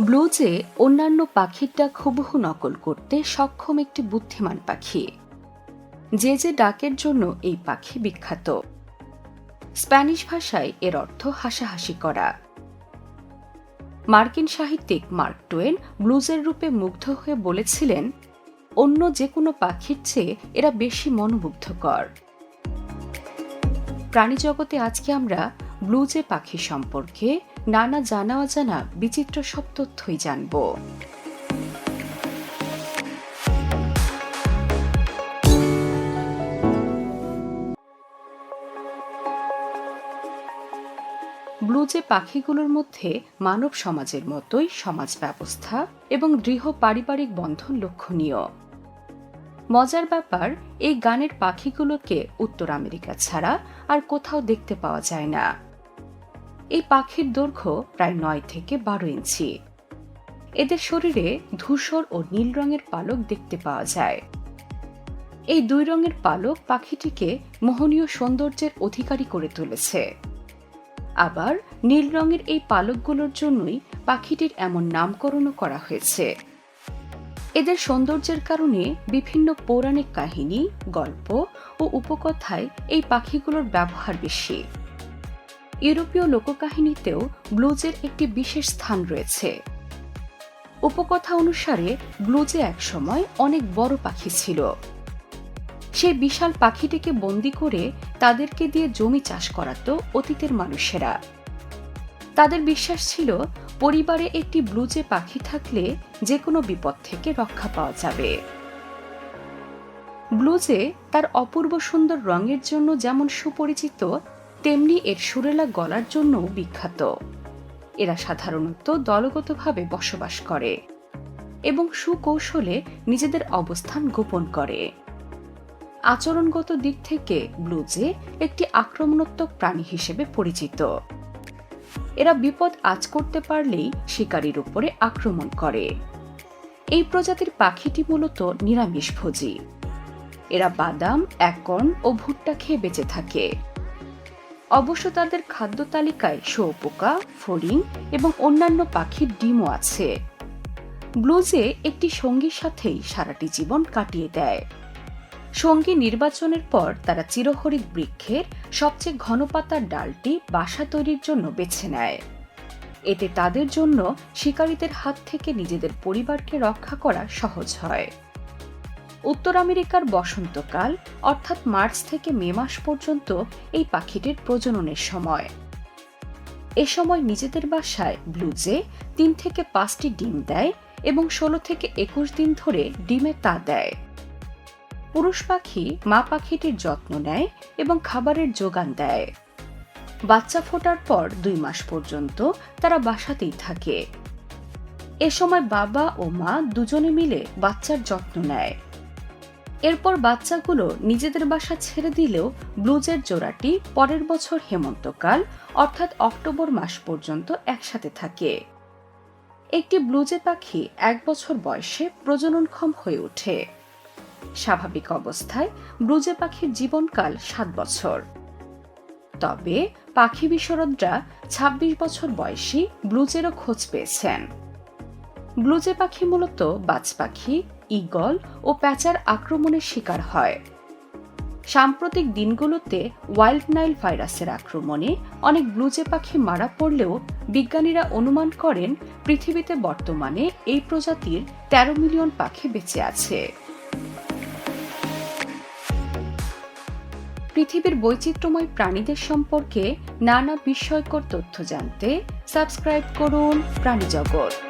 ব্লুজে অন্যান্য পাখির ডাক হুবহু নকল করতে সক্ষম একটি বুদ্ধিমান পাখি। যে যে ডাকের জন্য এই পাখি বিখ্যাত। স্প্যানিশ ভাষায় এর অর্থ হাসাহাসি করা। মার্কিন সাহিত্যিক মার্ক টোয়েন ব্লুজের রূপে মুগ্ধ হয়ে বলেছিলেন, অন্য যে কোনো পাখির চেয়ে এরা বেশি মনোমুগ্ধকর। প্রাণীজগতে আজকে আমরা ব্লুজে পাখি সম্পর্কে নানা জানা অজানা বিচিত্র সব তথ্যই জানব। ব্লুজে পাখিগুলোর মধ্যে মানব সমাজের মতোই সমাজ ব্যবস্থা এবং দৃঢ় পারিবারিক বন্ধন লক্ষণীয়। মজার ব্যাপার, এই গানের পাখিগুলোকে উত্তর আমেরিকা ছাড়া আর কোথাও দেখতে পাওয়া যায় না। এই পাখির দৈর্ঘ্য প্রায় নয় থেকে বারো ইঞ্চি। এদের শরীরে ধূসর ও নীল রঙের পালক দেখতে পাওয়া যায়। এই দুই রঙের পালক পাখিটিকে মোহনীয় সৌন্দর্যের অধিকারী করে তুলেছে। আবার নীল রঙের এই পালকগুলোর জন্যই পাখিটির এমন নামকরণও করা হয়েছে। এদের সৌন্দর্যের কারণে বিভিন্ন পৌরাণিক কাহিনী, গল্প ও উপকথায় এই পাখিগুলোর ব্যবহার বেশি। ইউরোপীয় লোককাহিনীতেও ব্লুজের একটি বিশেষ স্থান রয়েছে। উপকথা অনুসারে, ব্লুজে একসময় অনেক বড় পাখি ছিল। সেই বিশাল পাখিটিকে বন্দি করে তাদেরকে দিয়ে জমি চাষ করাতো অতীতের মানুষেরা। তাদের বিশ্বাস ছিল, পরিবারে একটি ব্লুজে পাখি থাকলে যে কোনো বিপদ থেকে রক্ষা পাওয়া যাবে। ব্লুজে তার অপূর্ব সুন্দর রঙের জন্য যেমন সুপরিচিত তেমনি এর সুরেলা গলার জন্যও বিখ্যাত। এরা সাধারণত দলগতভাবে বসবাস করে এবং সুকৌশলে নিজেদের অবস্থান গোপন করে। আচরণগত দিক থেকে ব্লুজে একটি আক্রমণাত্মক প্রাণী হিসেবে পরিচিত। এরা বিপদ আজ করতে পারলেই শিকারীর উপরে আক্রমণ করে। এই প্রজাতির পাখিটি মূলত নিরামিষভোজী। এরা বাদাম, একর্ন ও ভুট্টা খেয়ে বেঁচে থাকে। অবশ্য তাদের খাদ্য তালিকায় শুয়োপোকা ফড়িং এবং অন্যান্য পাখির ডিমও আছে। ব্লুজে একটি সঙ্গীর সাথেই সারাটি জীবন কাটিয়ে দেয়। সঙ্গী নির্বাচনের পর তারা চিরহরিৎ বৃক্ষের, সবচেয়ে ঘন পাতার ডালটি বাসা তৈরির জন্য বেছে নেয়। এতে তাদের জন্য শিকারীদের হাত থেকে নিজেদের পরিবারকে রক্ষা করা সহজ হয়। উত্তর আমেরিকার বসন্তকাল, অর্থাৎ মার্চ থেকে মে মাস পর্যন্ত এই পাখিটির প্রজননের সময়। এ সময় নিজেদের বাসায় ব্লুজে তিন থেকে পাঁচটি ডিম দেয় এবং ষোলো থেকে একুশ দিন ধরে ডিমে তা দেয়। পুরুষ পাখি মা পাখিটির যত্ন নেয় এবং খাবারের যোগান দেয়। বাচ্চা ফোটার পর দুই মাস পর্যন্ত তারা বাসাতেই থাকে। এ সময় বাবা ও মা দুজনে মিলে বাচ্চার যত্ন নেয়। এরপর বাচ্চাগুলো নিজেদের বাসা ছেড়ে দিলেও ব্লুজের জোড়াটি পরের বছর হেমন্তকাল, অর্থাৎ অক্টোবর মাস পর্যন্ত একসাথে থাকে। একটি ব্লুজে পাখি এক বছর বয়সে প্রজননক্ষম হয়ে ওঠে। স্বাভাবিক অবস্থায় ব্লুজে পাখির জীবনকাল সাত বছর। তবে পাখি বিশরদরা ২৬ বছর বয়সী ব্লুজেরও খোঁজ পেয়েছেন। ব্লুজে পাখি মূলত বাজ পাখি ইগল ও প্যাঁচার আক্রমণের শিকার হয়। সাম্প্রতিক দিনগুলোতে ওয়াইল্ড নাইল ভাইরাসের আক্রমণে অনেক ব্লুজে পাখি মারা পড়লেও বিজ্ঞানীরা অনুমান করেন, পৃথিবীতে বর্তমানে এই প্রজাতির ১৩ মিলিয়ন পাখি বেঁচে আছে। পৃথিবীর বৈচিত্র্যময় প্রাণীদের সম্পর্কে নানা বিস্ময়কর তথ্য জানতে সাবস্ক্রাইব করুন প্রাণীজগৎ।